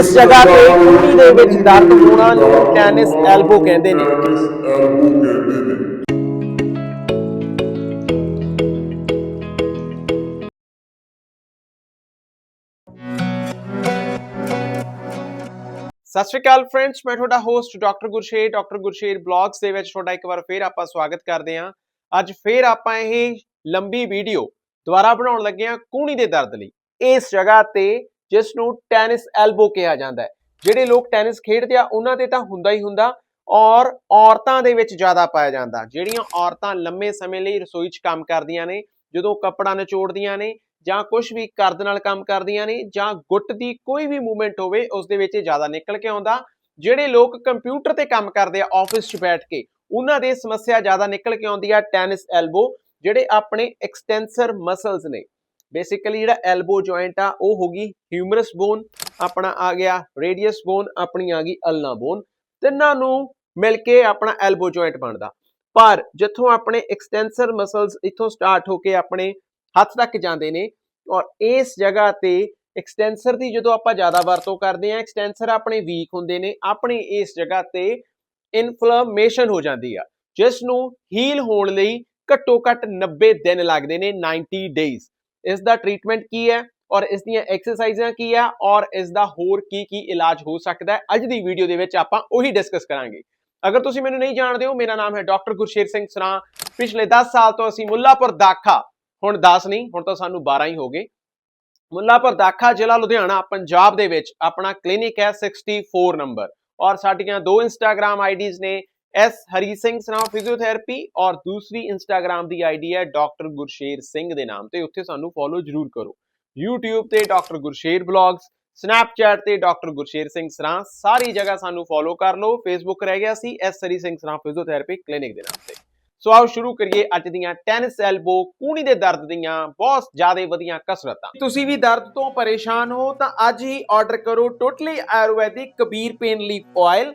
ਇਸ ਜਗ੍ਹਾ ਤੇ ਕੂਹਣੀ ਦੇ ਵਿੱਚ ਦਰਦ ਹੋਣਾ ਨੂੰ ਟੈਨਿਸ ਐਲਬੋ ਕਹਿੰਦੇ ਨੇ। ਸਤਿ ਸ਼੍ਰੀ ਅਕਾਲ ਫਰੈਂਡਸ ਮੈਂ ਤੁਹਾਡਾ host doctor Gursher doctor Gursher blogs ਦੇ ਵਿੱਚ ਤੁਹਾਡਾ ਇੱਕ ਵਾਰ ਫੇਰ ਆਪਾਂ ਸਵਾਗਤ ਕਰਦੇ ਹਾਂ। ਅੱਜ ਫੇਰ ਆਪਾਂ ਇਹ ਲੰਬੀ ਵੀਡੀਓ ਦੁਬਾਰਾ ਬਣਾਉਣ ਲੱਗੇ ਹਾਂ ਕੂਣੀ ਦੇ ਦਰਦ ਲਈ। ਇਸ ਜਗ੍ਹਾ ਤੇ ਜਿਸ ਨੂੰ ਟੈਨਿਸ ਐਲਬੋ ਕਿਹਾ ਜਾਂਦਾ ਹੈ। ਜਿਹੜੇ ਲੋਕ ਟੈਨਿਸ ਖੇਡਦੇ ਆ, ਉਹਨਾਂ ਤੇ ਤਾਂ ਹੁੰਦਾ ਹੀ ਹੁੰਦਾ ਔਰ ਔਰਤਾਂ ਦੇ ਵਿੱਚ ਜ਼ਿਆਦਾ ਪਾਇਆ ਜਾਂਦਾ। ਜਿਹੜੀਆਂ ਔਰਤਾਂ ਲੰਮੇ ਸਮੇਂ ਲਈ ਰਸੋਈ 'ਚ ਕੰਮ ਕਰਦੀਆਂ ਨੇ, ਜਦੋਂ ਕੱਪੜਾ ਨਿਚੋੜਦੀਆਂ ਨੇ ਜਾਂ ਕੁਝ ਵੀ ਕਰਦ ਨਾਲ ਕੰਮ ਕਰਦੀਆਂ ਨੇ ਜਾਂ ਗੁੱਟ ਦੀ ਕੋਈ ਵੀ ਮੂਵਮੈਂਟ ਹੋਵੇ, ਉਸ ਦੇ ਵਿੱਚ ਜ਼ਿਆਦਾ ਨਿਕਲ ਕੇ ਆਉਂਦਾ। ਜਿਹੜੇ ਲੋਕ ਕੰਪਿਊਟਰ ਤੇ ਕੰਮ ਕਰਦੇ ਆ, ਆਫਿਸ 'ਚ ਬੈਠ ਕੇ, ਉਹਨਾਂ ਦੇ ਸਮੱਸਿਆ ਜ਼ਿਆਦਾ ਨਿਕਲ ਕੇ ਆਉਂਦੀ ਆ ਟੈਨਿਸ ਐਲਬੋ, ਜਿਹੜੇ ਆਪਣੇ ਐਕਸਟੈਂਸਰ ਮਸਲਸ ਨੇ। ਬੇਸਿਕਲੀ ਜਿਹੜਾ ਐਲਬੋ ਜੁਆਇੰਟ ਆ, ਉਹ ਹੋ ਗਈ ਹਿਊਮਰਸ ਬੋਨ ਆਪਣਾ ਆ ਗਿਆ ਰੇਡੀਅਸ ਬੋਨ ਆਪਣੀ ਆ ਗਈ ਅਲਨਾ ਬੋਨ ਤਿੰਨਾਂ ਨੂੰ ਮਿਲ ਕੇ ਆਪਣਾ ਐਲਬੋ ਜੁਆਇੰਟ ਬਣਦਾ। ਪਰ ਜਿੱਥੋਂ ਆਪਣੇ ਐਕਸਟੈਂਸਰ ਮਸਲਸ ਇੱਥੋਂ ਸਟਾਰਟ ਹੋ ਕੇ ਆਪਣੇ ਹੱਥ ਤੱਕ ਜਾਂਦੇ ਨੇ, ਔਰ ਇਸ ਜਗ੍ਹਾ ਤੇ ਐਕਸਟੈਂਸਰ ਦੀ ਜਦੋਂ ਆਪਾਂ ਜ਼ਿਆਦਾ ਵਰਤੋਂ ਕਰਦੇ ਆ ਐਕਸਟੈਂਸਰ ਆਪਣੇ ਵੀਕ ਹੁੰਦੇ ਨੇ, ਆਪਣੀ ਇਸ ਜਗ੍ਹਾ ਤੇ ਇਨਫਲੇਮੇਸ਼ਨ ਹੋ ਜਾਂਦੀ ਆ, ਜਿਸ ਨੂੰ ਹੀਲ ਹੋਣ ਲਈ ਘੱਟੋ ਘੱਟ 90 ਦਿਨ ਲੱਗਦੇ ਨੇ 90 ਡੇਜ਼ ਇਸ ਦਾ ਟ੍ਰੀਟਮੈਂਟ ਕੀ ਹੈ ਔਰ ਇਸ ਦੀਆਂ ਐਕਸਰਸਾਈਜ਼ਾਂ ਕੀ ਆ ਔਰ ਇਸ ਦਾ ਹੋਰ ਕੀ ਕੀ ਇਲਾਜ ਹੋ ਸਕਦਾ ਹੈ, ਅੱਜ ਦੀ ਵੀਡੀਓ ਦੇ ਵਿੱਚ ਆਪਾਂ ਉਹੀ ਡਿਸਕਸ ਕਰਾਂਗੇ। ਅਗਰ ਤੁਸੀਂ ਮੈਨੂੰ ਨਹੀਂ ਜਾਣਦੇ ਹੋ, ਮੇਰਾ ਨਾਮ ਹੈ ਡਾਕਟਰ ਗੁਰਸ਼ੇਰ ਸਿੰਘ ਸਰਾਂ। ਪਿਛਲੇ 10 ਸਾਲ ਤੋਂ ਅਸੀਂ ਮੁੱਲਾਪੁਰ ਦਾਖਾ, ਹੁਣ 10 ਨਹੀਂ, ਹੁਣ ਤਾਂ ਸਾਨੂੰ 12 ਹੀ ਹੋ ਗਏ। ਮੁੱਲਾਪੁਰ ਦਾਖਾ, ਜ਼ਿਲ੍ਹਾ ਲੁਧਿਆਣਾ, ਪੰਜਾਬ ਦੇ ਵਿੱਚ ਆਪਣਾ ਕਲੀਨਿਕ ਹੈ 64 ਨੰਬਰ ਔਰ ਸਾਡੀਆਂ ਦੋ ਇੰਸਟਾਗ੍ਰam ਆਈਡੀਜ਼ ਨੇ ਐਸ ਹਰੀ ਸਿੰਘ ਸਰਾਂ ਫਿਜ਼ੀਓਥੈਰੇਪੀ ਔਰ ਦੂਸਰੀ ਇੰਸਟਾਗ੍ਰam ਦੀ ਆਈਡੀ ਹੈ ਡਾਕਟਰ ਗੁਰਸ਼ੇਰ ਸਿੰਘ ਦੇ ਨਾਮ ਤੇ, ਉੱਥੇ ਸਾਨੂੰ ਫੋਲੋ ਜਰੂਰ ਕਰੋ। YouTube ਤੇ ਡਾਕਟਰ ਗੁਰਸ਼ੇਰ ਬਲੌਗਸ ਸਨੈਪਚੈਟ ਤੇ ਡਾਕਟਰ ਗੁਰਸ਼ੇਰ ਸਿੰਘ ਸਰਾਂ ਸਾਰੀ ਜਗ੍ਹਾ ਸਾਨੂੰ ਫੋਲੋ ਕਰ ਲਓ। ਫੇਸਬੁੱਕ ਰਹਿ ਗਿਆ ਸੀ S Hari Singh Saran physiotherapy clinic ਦੇ ਨਾਮ ਤੇ। ਸੋ ਆਓ ਸ਼ੁਰੂ ਕਰੀਏ ਅੱਜ ਦੀਆਂ ਟੈਨਿਸ ਐਲਬੋ ਕੂਣੀ ਦੇ ਦਰਦ ਦੀਆਂ ਬਹੁਤ ਜ਼ਿਆਦਾ ਵਧੀਆ ਕਸਰਤਾਂ। ਤੁਸੀਂ ਵੀ ਦਰਦ ਤੋਂ ਪਰੇਸ਼ਾਨ ਹੋ ਤਾਂ ਅੱਜ ਹੀ ਆਰਡਰ ਕਰੋ totally Ayurvedic Kabir pain leaf oil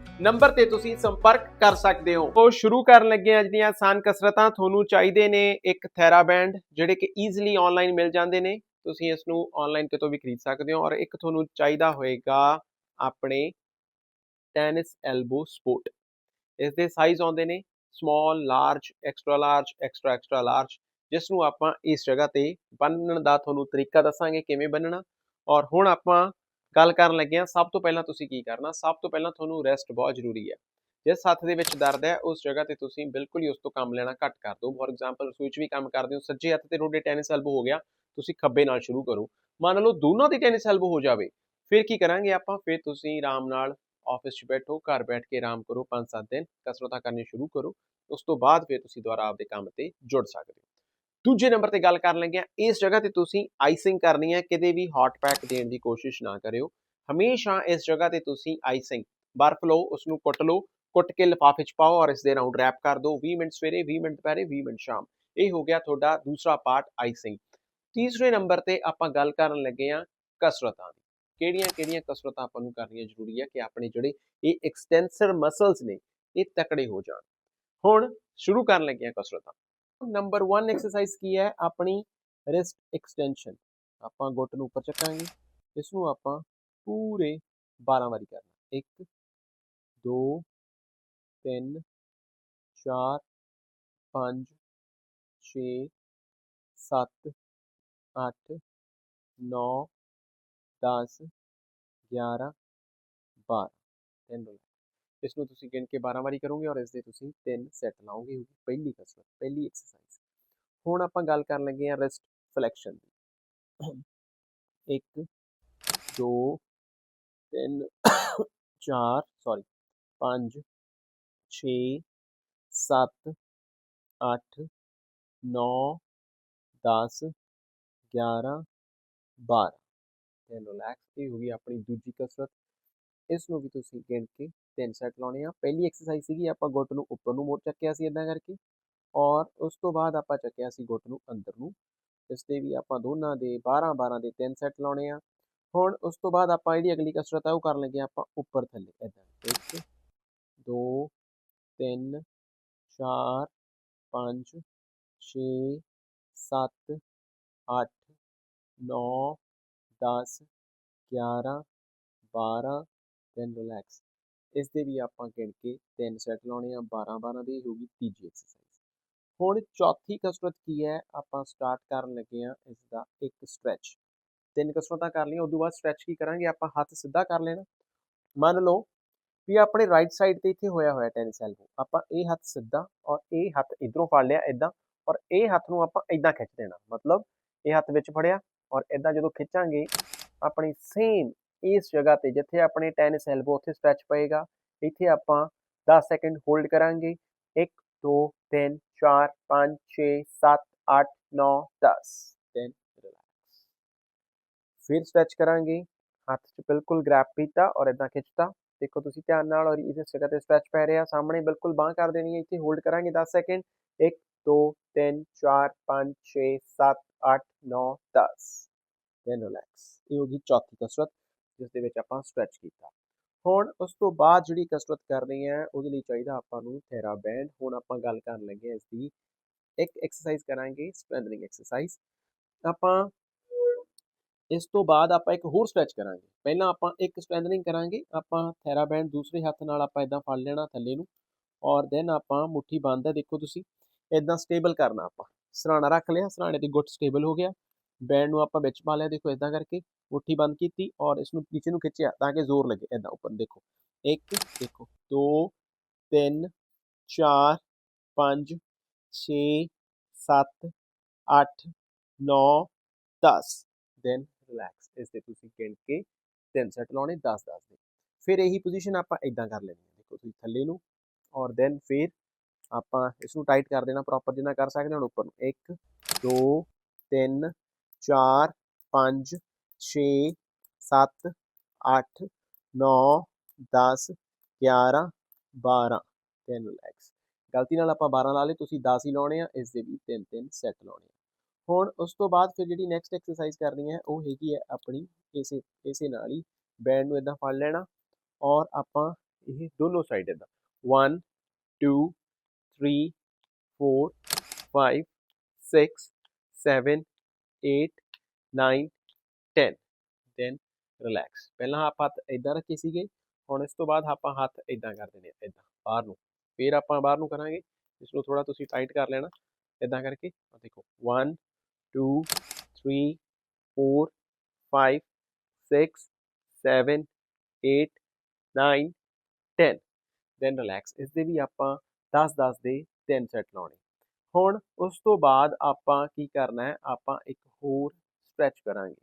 number ਤੇ ਤੁਸੀਂ ਸੰਪਰਕ ਕਰ ਸਕਦੇ ਹੋ। ਉਹ ਸ਼ੁਰੂ ਕਰਨ ਲੱਗੇ ਹਾਂ ਅੱਜ ਦੀਆਂ ਆਸਾਨ ਕਸਰਤਾਂ ਤੁਹਾਨੂੰ ਚਾਹੀਦੇ ਨੇ, ਇੱਕ ਥੈਰਾਬੈਂਡ ਜਿਹੜੇ ਕਿ ਈਜ਼ੀਲੀ ਆਨਲਾਈਨ ਮਿਲ ਜਾਂਦੇ ਨੇ, ਤੁਸੀਂ ਇਸ ਨੂੰ ਆਨਲਾਈਨ ਕਿਤੋਂ ਵੀ ਖਰੀਦ ਸਕਦੇ ਹੋ ਔਰ ਇੱਕ ਤੁਹਾਨੂੰ ਚਾਹੀਦਾ ਹੋਏਗਾ ਆਪਣੇ ਟੈਨਿਸ ਐਲਬੋ ਸਪੋਰਟ ਇਸ ਦੇ ਸਾਈਜ਼ ਆਉਂਦੇ ਨੇ small large extra large extra extra large ਜਿਸ ਨੂੰ ਆਪਾਂ ਇਸ ਜਗ੍ਹਾ ਤੇ ਬੰਨਣ ਦਾ ਤੁਹਾਨੂੰ ਤਰੀਕਾ ਦੱਸਾਂਗੇ ਕਿਵੇਂ ਬੰਨਣਾ। ਔਰ ਹੁਣ ਆਪਾਂ ਗੱਲ ਕਰਨ ਲੱਗੇ ਹਾਂ, ਸਭ ਤੋਂ ਪਹਿਲਾਂ ਤੁਸੀਂ ਕੀ ਕਰਨਾ, ਸਭ ਤੋਂ ਪਹਿਲਾਂ ਤੁਹਾਨੂੰ ਰੈਸਟ ਬਹੁਤ ਜ਼ਰੂਰੀ ਹੈ। ਜਿਸ ਹੱਥ ਦੇ ਵਿੱਚ ਦਰਦ ਹੈ, ਉਸ ਜਗ੍ਹਾ ਤੇ ਤੁਸੀਂ ਬਿਲਕੁਲ ਹੀ ਉਸ ਤੋਂ ਕੰਮ ਲੈਣਾ ਘੱਟ ਕਰ ਦਿਓ। ਫੋਰ ਐਗਜ਼ਾਮਪਲ ਰਸੋਈ 'ਚ ਵੀ ਕੰਮ ਕਰਦੇ ਹੋ, ਸੱਜੇ ਹੱਥ ਤੇ ਤੁਹਾਡੇ ਟੈਨਿਸ ਐਲਬੋ ਹੋ ਗਿਆ, ਤੁਸੀਂ ਖੱਬੇ ਨਾਲ ਸ਼ੁਰੂ ਕਰੋ। ਮੰਨ ਲਓ ਦੋਨਾਂ ਦੀ ਟੈਨਿਸ ਐਲਬੋ ਹੋ ਜਾਵੇ, ਫਿਰ ਕੀ ਕਰਾਂਗੇ ਆਪਾਂ? ਫਿਰ ਤੁਸੀਂ ਆਰਾਮ ਨਾਲ ਆਫਿਸ 'ਚ ਬੈਠੋ, ਘਰ ਬੈਠ ਕੇ ਆਰਾਮ ਕਰੋ 5-7 ਦਿਨ, ਕਸਰਤਾਂ ਕਰਨੀ ਸ਼ੁਰੂ ਕਰੋ, ਉਸ ਤੋਂ ਬਾਅਦ ਫਿਰ ਤੁਸੀਂ ਦੁਬਾਰਾ ਆਪਦੇ ਕੰਮ ਤੇ ਜੁੜ ਸਕਦੇ ਹੋ। ਦੂਜੇ ਨੰਬਰ ਤੇ ਗੱਲ ਕਰਨ ਲੱਗੇ ਆ ਇਸ ਜਗ੍ਹਾ ਤੇ ਤੁਸੀਂ ਆਈਸਿੰਗ ਕਰਨੀ ਹੈ। ਕਿਤੇ ਵੀ ਹੌਟ ਪੈਕ ਦੇਣ ਦੀ ਕੋਸ਼ਿਸ਼ ਨਾ ਕਰਿਓ। ਹਮੇਸ਼ਾ ਇਸ ਜਗ੍ਹਾ ਤੇ ਤੁਸੀਂ ਆਈਸਿੰਗ ਬਰਫ਼ ਲਓ ਉਸ ਨੂੰ ਕੁੱਟ ਲਓ, ਕੁੱਟ ਕੇ ਲਿਫਾਫੇ 'ਚ ਪਾਓ ਔਰ ਇਸ ਦੇ ਰਾਉਂਡ ਰੈਪ ਕਰ ਦਿਓ। 20 ਮਿੰਟ ਸਵੇਰੇ 20 ਮਿੰਟ ਦੁਪਹਿਰੇ 20 ਮਿੰਟ ਸ਼ਾਮ। ਇਹ ਹੋ ਗਿਆ ਤੁਹਾਡਾ ਦੂਸਰਾ ਪਾਰਟ ਆਈਸਿੰਗ ਤੀਸਰੇ ਨੰਬਰ ਤੇ ਆਪਾਂ ਗੱਲ ਕਰਨ ਲੱਗੇ ਆ ਕਸਰਤਾਂ ਦੀ। ਕਿਹੜੀਆਂ ਕਿਹੜੀਆਂ ਕਸਰਤਾਂ ਆਪਾਂ ਨੂੰ ਕਰਨੀਆਂ ਜ਼ਰੂਰੀ ਹੈ ਕਿ ਆਪਣੇ ਜਿਹੜੇ ਇਹ ਐਕਸਟੈਂਸਰ ਮਸਲਸ ਨੇ, ਇਹ ਤਕੜੇ ਹੋ ਜਾਣ। ਹੁਣ ਸ਼ੁਰੂ ਕਰਨ ਲੱਗੇ ਆ ਕਸਰਤਾਂ। ਨੰਬਰ 1 ਐਕਸਰਸਾਈਜ਼ ਕੀ ਹੈ? ਆਪਣੀ ਰਿਸਟ ਐਕਸਟੈਂਸ਼ਨ ਆਪਾਂ ਗੁੱਟ ਨੂੰ ਉੱਪਰ ਚੱਕਾਂਗੇ। ਇਸ ਨੂੰ ਆਪਾਂ ਪੂਰੇ 12 ਵਾਰੀ ਕਰਨਾ। 1 2 3 4 5 6 7 8 9 10 11 12 ਤਿੰਨ ਇਸ ਨੂੰ ਤੁਸੀਂ ਗਿਣ ਕੇ 12 ਵਾਰੀ ਕਰੋਗੇ ਔਰ ਇਸ ਦੇ ਤੁਸੀਂ ਤਿੰਨ ਸੈੱਟ ਲਾਓਗੇ ਉਹ ਪਹਿਲੀ ਕਸਰਤ, ਪਹਿਲੀ ਐਕਸਰਸਾਈਜ਼ ਹੁਣ ਆਪਾਂ ਗੱਲ ਕਰਨ ਲੱਗੇ ਹਾਂ ਰਿਸਟ ਫਲੈਕਸ਼ਨ ਦੀ। 1 2 3 4 ਸੌਰੀ 5 6 7 8 9 10 11 12 ਤੇ ਰਿਲੈਕਸ ਇਹ ਹੋ ਗਈ ਆਪਣੀ ਦੂਜੀ ਕਸਰਤ। ਇਸ ਨੂੰ ਵੀ ਤੁਸੀਂ ਗਿਣ ਕੇ ਤਿੰਨ ਸੈੱਟ ਲਾਉਣੇ ਆ। ਪਹਿਲੀ ਐਕਸਰਸਾਈਜ਼ ਸੀਗੀ, ਆਪਾਂ ਗੁੱਟ ਨੂੰ ਉੱਪਰ ਨੂੰ ਮੋੜ ਚੱਕਿਆ ਸੀ ਇਦਾਂ ਕਰਕੇ ਔਰ ਉਸ ਤੋਂ ਬਾਅਦ ਆਪਾਂ ਚੱਕਿਆ ਸੀ ਗੁੱਟ ਨੂੰ ਅੰਦਰ ਨੂੰ। ਇਸ ਤੇ ਵੀ ਆਪਾਂ ਦੋਨਾਂ ਦੇ 12 12 ਦੇ ਤਿੰਨ ਸੈੱਟ ਲਾਉਣੇ ਆ। ਹੁਣ ਉਸ ਤੋਂ ਬਾਅਦ ਆਪਾਂ ਜਿਹੜੀ ਅਗਲੀ ਕਸਰਤ ਆ, ਉਹ ਕਰਨ ਲੱਗੇ ਆ ਆਪਾਂ ਉੱਪਰ ਥੱਲੇ ਇਦਾਂ 1 2 3 4 5 6 7 8 9 10 11 12 ਦੈਨ ਰਿਲੈਕਸ ਇਸ ਦੇ ਵੀ ਆਪਾਂ ਗਿਣ ਕੇ ਤਿੰਨ ਸੈੱਟ ਲਾਉਣੇ ਆ 12 12 ਦੀ ਹੋਊਗੀ ਤੀਜੀ ਐਕਸਰਸਾਈਜ਼ ਹੁਣ ਚੌਥੀ ਕਸਰਤ ਕੀ ਹੈ? ਆਪਾਂ ਸਟਾਰਟ ਕਰਨ ਲੱਗੇ ਆ ਇਸ ਦਾ ਇੱਕ ਸਟ੍ਰੈਚ ਤਿੰਨ ਕਸਰਤਾਂ ਕਰ ਲਈਆਂ, ਉਦੋਂ ਬਾਅਦ ਸਟ੍ਰੈਚ ਕੀ ਕਰਾਂਗੇ? ਆਪਾਂ ਹੱਥ ਸਿੱਧਾ ਕਰ ਲੈਣਾ। ਮੰਨ ਲਓ ਵੀ ਆਪਣੇ ਰਾਈਟ ਸਾਈਡ ਤੇ ਇੱਥੇ ਹੋਇਆ ਹੋਇਆ ਟੈਨਿਸ ਐਲਬੋ ਆਪਾਂ ਇਹ ਹੱਥ ਸਿੱਧਾ ਔਰ ਇਹ ਹੱਥ ਇਧਰੋਂ ਫੜ ਲਿਆ ਇਦਾਂ ਔਰ ਇਹ ਹੱਥ ਨੂੰ ਆਪਾਂ ਇਦਾਂ ਖਿੱਚ ਦੇਣਾ। ਮਤਲਬ ਇਹ ਹੱਥ ਵਿੱਚ ਫੜਿਆ ਔਰ ਇਦਾਂ ਜਦੋਂ ਖਿੱਚਾਂਗੇ, ਆਪਣੀ ਸੇਮ ਇਸ ਜਗ੍ਹਾ ਤੇ ਜਿੱਥੇ ਆਪਣੇ ਟੈਨਿਸ ਐਲਬੋ ਉੱਥੇ ਸਟ੍ਰੈਚ ਪਏਗਾ ਇੱਥੇ ਆਪਾਂ 10 ਸੈਕਿੰਡ ਹੋਲਡ ਕਰਾਂਗੇ 1 2 3 4 5 6 7 8 9 10 ਦੈਨ ਰਿਲੈਕਸ ਫਿਰ ਸਟ੍ਰੈਚ ਕਰਾਂਗੇ ਹੱਥ 'ਚ ਬਿਲਕੁਲ ਗ੍ਰੈਪ ਕੀਤਾ ਔਰ ਇਦਾਂ ਖਿੱਚਤਾ ਦੇਖੋ ਤੁਸੀਂ ਧਿਆਨ ਨਾਲ ਔਰ ਇਸ ਜਗ੍ਹਾ ਤੇ ਸਟ੍ਰੈਚ ਪੈ ਰਿਹਾ ਸਾਹਮਣੇ ਬਿਲਕੁਲ ਬਾਹ ਕਰ ਦੇਣੀ ਹੈ ਇੱਥੇ ਹੋਲਡ ਕਰਾਂਗੇ 10 ਸੈਕਿੰਡ 1 2 3 4 5 6 7 8 9 10 ਦੈਨ ਰਿਲੈਕਸ ਇਹ ਹੋ ਗਈ ਚੌਥੀ ਕਸਰਤ ਜਿਸ ਦੇ ਵਿੱਚ ਆਪਾਂ ਸਟ੍ਰੈਚ ਕੀਤਾ। ਹੁਣ ਉਸ ਤੋਂ ਬਾਅਦ ਜਿਹੜੀ ਕਸਰਤ ਕਰਨੀ ਹੈ, ਉਹਦੇ ਲਈ ਚਾਹੀਦਾ ਆਪਾਂ ਨੂੰ ਥੈਰਾ ਬੈਂਡ। ਹੁਣ ਆਪਾਂ ਗੱਲ ਕਰਨ ਲੱਗੇ ਹਾਂ ਇਸ ਦੀ ਇੱਕ ਐਕਸਰਸਾਈਜ਼ ਕਰਾਂਗੇ ਸਟਰੈਂਥਨਿੰਗ ਐਕਸਰਸਾਈਜ਼ ਆਪਾਂ ਇਸ ਤੋਂ ਬਾਅਦ ਆਪਾਂ ਇੱਕ ਹੋਰ ਸਟ੍ਰੈਚ ਕਰਾਂਗੇ। ਪਹਿਲਾਂ ਆਪਾਂ ਇੱਕ ਸਟਰੈਂਥਨਿੰਗ ਕਰਾਂਗੇ, ਆਪਾਂ ਥੈਰਾ ਬੈਂਡ ਦੂਸਰੇ ਹੱਥ ਨਾਲ ਆਪਾਂ ਇਦਾਂ ਫੜ ਲੈਣਾ ਥੱਲੇ ਨੂੰ। ਔਰ ਦੈਨ ਆਪਾਂ ਮੁੱਠੀ ਬੰਦ ਹੈ ਦੇਖੋ ਤੁਸੀਂ ਇਦਾਂ ਸਟੇਬਲ ਕਰਨਾ ਆਪਾਂ। ਸਰਾਣਾ ਰੱਖ ਲਿਆ, ਸਰਾਣੇ ਦੀ ਗੁੱਟ ਸਟੇਬਲ ਹੋ ਗਿਆ। ਬੈਂਡ ਨੂੰ ਆਪਾਂ ਵਿੱਚ ਪਾ ਲਿਆ ਦੇਖੋ ਇਦਾਂ ਕਰਕੇ ਮੁੱਠੀ ਬੰਦ ਕੀਤੀ ਔਰ ਇਸ ਨੂੰ ਨੀਚੇ ਨੂੰ ਖਿੱਚਿਆ ਤਾਂ ਕਿ ਜ਼ੋਰ ਲੱਗੇ ਇਦਾਂ ਉੱਪਰ ਦੇਖੋ 1 ਦੇਖੋ 2 3 4 5 6 7 8 9 10 ਦੈਨ ਰਿਲੈਕਸ ਇਸ ਤੇ ਤੁਸੀਂ ਗਿਣ ਕੇ ਤਿੰਨ ਸੈੱਟ ਲਾਉਣੇ 10 10 ਦੇ ਫਿਰ ਇਹੀ ਪੋਜੀਸ਼ਨ ਆਪਾਂ ਇਦਾਂ ਕਰ ਲੈਣੀ ਹੈ ਦੇਖੋ ਤੁਸੀਂ ਥੱਲੇ ਨੂੰ ਔਰ ਦੈਨ ਫਿਰ ਆਪਾਂ ਇਸ ਨੂੰ ਟਾਈਟ ਕਰ ਦੇਣਾ ਪ੍ਰੋਪਰ ਜਿੰਨਾ ਕਰ ਸਕਦੇ ਹਾਂ ਉੱਪਰ ਨੂੰ 1 2 3 4 5 6 7 8 9 10 11 12 ਤਿੰਨ ਰਿਲੈਕਸ ਗਲਤੀ ਨਾਲ ਆਪਾਂ 12 ਲਾ ਲਏ, ਤੁਸੀਂ 10 ਹੀ ਲਾਉਣੇ ਆ, ਇਸ ਦੇ ਵੀ ਤਿੰਨ ਤਿੰਨ ਸੈੱਟ ਲਾਉਣੇ ਆ। ਹੁਣ ਉਸ ਤੋਂ ਬਾਅਦ ਫਿਰ ਜਿਹੜੀ ਨੈਕਸਟ ਐਕਸਰਸਾਈਜ਼ ਕਰਨੀ ਹੈ, ਉਹ ਹੈਗੀ ਹੈ ਆਪਣੀ ਇਸੇ ਇਸੇ ਨਾਲ ਹੀ ਬੈਂਡ ਨੂੰ ਇਦਾਂ ਫੜ ਲੈਣਾ ਔਰ ਆਪਾਂ ਇਹ ਦੋਨੋਂ ਸਾਈਡ ਇਦਾਂ 1 2 3 4 5 6 7 8 9 10 ਦੈਨ ਰਿਲੈਕਸ ਪਹਿਲਾਂ ਆਪਾਂ ਹੱਥ ਇਦਾਂ ਰੱਖੇ ਸੀਗੇ, ਹੁਣ ਇਸ ਤੋਂ ਬਾਅਦ ਆਪਾਂ ਹੱਥ ਇਦਾਂ ਕਰ ਦੇਣੇ ਇਦਾਂ ਬਾਹਰ ਨੂੰ। ਫਿਰ ਆਪਾਂ ਬਾਹਰ ਨੂੰ ਕਰਾਂਗੇ, ਇਸ ਨੂੰ ਥੋੜਾ ਤੁਸੀਂ ਟਾਈਟ ਕਰ ਲੈਣਾ ਇਦਾਂ ਕਰਕੇ। ਦੇਖੋ 1 2 3 4 5 6 7 8 9 10 ਦੈਨ ਰਿਲੈਕਸ ਇਸ ਦੇ ਵੀ ਆਪਾਂ 10 10 ਦੇ ਤਿੰਨ ਸੈੱਟ ਲਾਉਣੇ। ਹੁਣ ਉਸ ਤੋਂ ਬਾਅਦ ਆਪਾਂ ਕੀ ਕਰਨਾ ਹੈ, ਆਪਾਂ ਇੱਕ ਹੋਰ ਸਟ੍ਰੈਚ ਕਰਾਂਗੇ।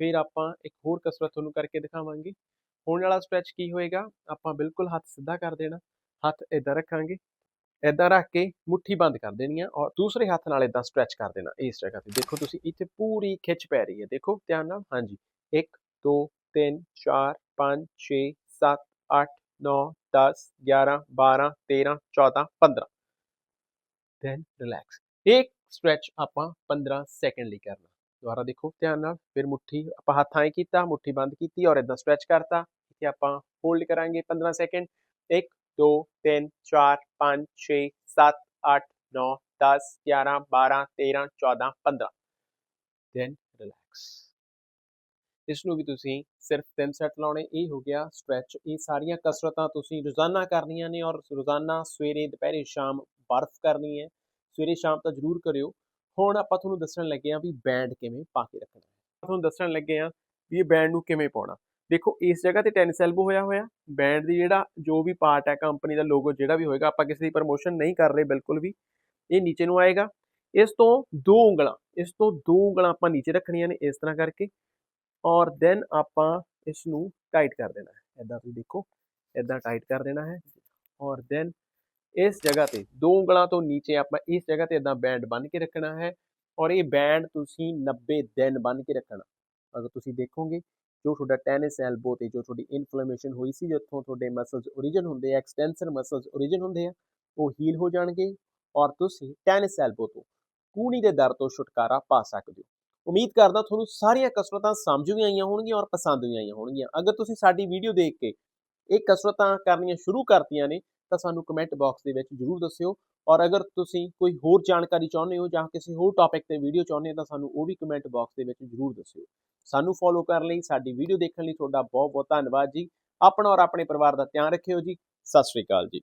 ਫਿਰ ਆਪਾਂ ਇੱਕ ਹੋਰ ਕਸਰਤ ਤੁਹਾਨੂੰ ਕਰਕੇ ਦਿਖਾਵਾਂਗੇ। ਹੋਣ ਵਾਲਾ ਸਟ੍ਰੈਚ ਕੀ ਹੋਏਗਾ? ਆਪਾਂ ਬਿਲਕੁਲ ਹੱਥ ਸਿੱਧਾ ਕਰ ਦੇਣਾ, ਹੱਥ ਇਦਾਂ ਰੱਖਾਂਗੇ ਇਦਾਂ ਰੱਖ ਕੇ ਮੁੱਠੀ ਬੰਦ ਕਰ ਦੇਣੀ ਆ ਔਰ ਦੂਸਰੇ ਹੱਥ ਨਾਲ ਇਦਾਂ ਸਟ੍ਰੈਚ ਕਰ ਦੇਣਾ ਇਸ ਜਗ੍ਹਾ ਤੇ। ਦੇਖੋ ਤੁਸੀਂ ਇੱਥੇ ਪੂਰੀ ਖਿੱਚ ਪੈ ਰਹੀ ਹੈ, ਦੇਖੋ ਧਿਆਨ ਨਾਲ, ਹਾਂਜੀ। 1 2 3 4 5 6 7 8 9 10 11 12 13 14 15 ਦੈਨ ਰਿਲੈਕਸ ਇੱਕ ਸਟ੍ਰੈਚ ਆਪਾਂ 15 ਸੈਕਿੰਡ ਲਈ ਕਰਨਾ। ਦੁਬਾਰਾ ਦੇਖੋ, ਧਿਆਨ ਨਾਲ। ਫਿਰ ਮੁੱਠੀ, ਆਪਾਂ ਹੱਥ ਐਂ ਕੀਤਾ, ਮੁੱਠੀ ਬੰਦ ਕੀਤੀ ਔਰ ਇਦਾਂ ਸਟ੍ਰੈਚ ਕਰਤਾ। ਇੱਥੇ ਆਪਾਂ ਹੋਲਡ ਕਰਾਂਗੇ 15 ਸੈਕਿੰਡ 1 2 3 4 5 6 7 8 9 10 11 12 13 14 15 ਦੈਨ ਰਿਲੈਕਸ ਇਸ ਨੂੰ ਵੀ ਤੁਸੀਂ ਸਿਰਫ ਤਿੰਨ ਸੈੱਟ ਲਾਉਣੇ। ਇਹ ਹੋ ਗਿਆ ਸਟ੍ਰੈਚ ਇਹ ਸਾਰੀਆਂ ਕਸਰਤਾਂ ਤੁਸੀਂ ਰੋਜ਼ਾਨਾ ਕਰਨੀਆਂ ਨੇ ਔਰ ਰੋਜ਼ਾਨਾ ਸਵੇਰੇ, ਦੁਪਹਿਰੇ, ਸ਼ਾਮ ਬਰਫ ਕਰਨੀ ਹੈ, ਸਵੇਰੇ ਸ਼ਾਮ ਤਾਂ ਜ਼ਰੂਰ ਕਰਿਓ। ਹੁਣ ਆਪਾਂ ਤੁਹਾਨੂੰ ਦੱਸਣ ਲੱਗੇ ਆ ਵੀ ਬੈਂਡ ਕਿਵੇਂ ਪਾ ਕੇ ਰੱਖਣਾ ਹੈ। ਤੁਹਾਨੂੰ ਦੱਸਣ ਲੱਗੇ ਆ ਵੀ ਇਹ ਬੈਂਡ ਨੂੰ ਕਿਵੇਂ ਪਾਉਣਾ। ਦੇਖੋ, ਇਸ ਜਗ੍ਹਾ ਤੇ ਟੈਨਿਸ ਐਲਬੋ ਹੋਇਆ ਹੋਇਆ। ਬੈਂਡ ਦੀ ਜਿਹੜਾ ਜੋ ਵੀ ਪਾਰਟ ਹੈ ਕੰਪਨੀ ਦਾ ਲੋਗੋ ਜਿਹੜਾ ਵੀ ਹੋਏਗਾ, ਆਪਾਂ ਕਿਸੇ ਦੀ ਪ੍ਰਮੋਸ਼ਨ ਨਹੀਂ ਕਰ ਰਹੇ ਬਿਲਕੁਲ ਵੀ। ਇਹ ਨੀਚੇ ਨੂੰ ਆਏਗਾ। ਇਸ ਤੋਂ ਦੋ ਉਂਗਲਾਂ, ਇਸ ਤੋਂ ਦੋ ਉਂਗਲਾਂ ਆਪਾਂ ਨੀਚੇ ਰੱਖਣੀਆਂ ਨੇ ਇਸ ਤਰ੍ਹਾਂ ਕਰਕੇ। ਔਰ ਦੈਨ ਆਪਾਂ ਇਸ ਨੂੰ ਟਾਈਟ ਕਰ ਦੇਣਾ ਹੈ। ਇਦਾਂ ਤੁਸੀਂ ਦੇਖੋ ਇਦਾਂ ਟਾਈਟ ਕਰ ਦੇਣਾ ਹੈ। ਔਰ ਦੈਨ ਇਸ ਜਗ੍ਹਾ ਤੇ ਦੋ ਉਂਗਲਾਂ ਤੋਂ ਨੀਚੇ ਆਪਾਂ ਇਸ ਜਗ੍ਹਾ ਤੇ ਇਦਾਂ ਬੈਂਡ ਬੰਨ ਕੇ ਰੱਖਣਾ ਹੈ ਔਰ ਇਹ ਬੈਂਡ ਤੁਸੀਂ 90 ਦਿਨ ਬੰਨ ਕੇ ਰੱਖਣਾ। ਅਗਰ ਤੁਸੀਂ ਦੇਖੋਗੇ, ਜੋ ਤੁਹਾਡਾ ਟੈਨਿਸ ਐਲਬੋ ਤੇ ਜੋ ਤੁਹਾਡੀ ਇਨਫਲੇਮੇਸ਼ਨ ਹੋਈ ਸੀ, ਜਿੱਥੋਂ ਤੁਹਾਡੇ ਮਸਲਸ origin ਹੁੰਦੇ ਆ ਐਕਸਟੈਂਸਰ ਮਸਲਸ origin ਹੁੰਦੇ ਆ, ਉਹ ਹੀਲ ਹੋ ਜਾਣਗੇ ਔਰ ਤੁਸੀਂ ਟੈਨਿਸ ਐਲਬੋ ਤੋਂ ਕੂਣੀ ਦੇ ਦਰਦ ਤੋਂ ਛੁਟਕਾਰਾ ਪਾ ਸਕਦੇ ਹੋ। ਉਮੀਦ ਕਰਦਾ ਤੁਹਾਨੂੰ ਸਾਰੀਆਂ ਕਸਰਤਾਂ ਸਮਝ ਵੀ ਆਈਆਂ ਹੋਣਗੀਆਂ ਔਰ ਪਸੰਦ ਵੀ ਆਈਆਂ ਹੋਣਗੀਆਂ। ਅਗਰ ਤੁਸੀਂ ਸਾਡੀ ਵੀਡੀਓ ਦੇਖ ਕੇ ਇਹ ਕਸਰਤਾਂ ਕਰਨੀਆਂ ਸ਼ੁਰੂ ਕਰਤੀਆਂ ਨੇ ਤਾਂ ਸਾਨੂੰ ਕਮੈਂਟ ਬਾਕਸ ਦੇ ਵਿੱਚ ਜਰੂਰ ਦੱਸਿਓ। ਔਰ ਅਗਰ ਤੁਸੀਂ ਕੋਈ ਹੋਰ ਜਾਣਕਾਰੀ ਚਾਹੁੰਦੇ ਹੋ ਜਾਂ ਕਿਸੇ ਹੋਰ ਟੌਪਿਕ ਤੇ ਵੀਡੀਓ ਚਾਹੁੰਦੇ ਹੋ ਤਾਂ ਸਾਨੂੰ ਉਹ ਵੀ ਕਮੈਂਟ ਬਾਕਸ ਦੇ ਵਿੱਚ ਜਰੂਰ ਦੱਸਿਓ। ਸਾਨੂੰ ਫੋਲੋ ਕਰਨ ਲਈ, ਸਾਡੀ ਵੀਡੀਓ ਦੇਖਣ ਲਈ ਤੁਹਾਡਾ ਬਹੁਤ ਬਹੁਤ ਧੰਨਵਾਦ ਜੀ। ਆਪਣਾ ਔਰ ਆਪਣੇ ਪਰਿਵਾਰ ਦਾ ਧਿਆਨ ਰੱਖਿਓ ਜੀ। ਸਤਿ ਸ਼੍ਰੀ ਅਕਾਲ ਜੀ।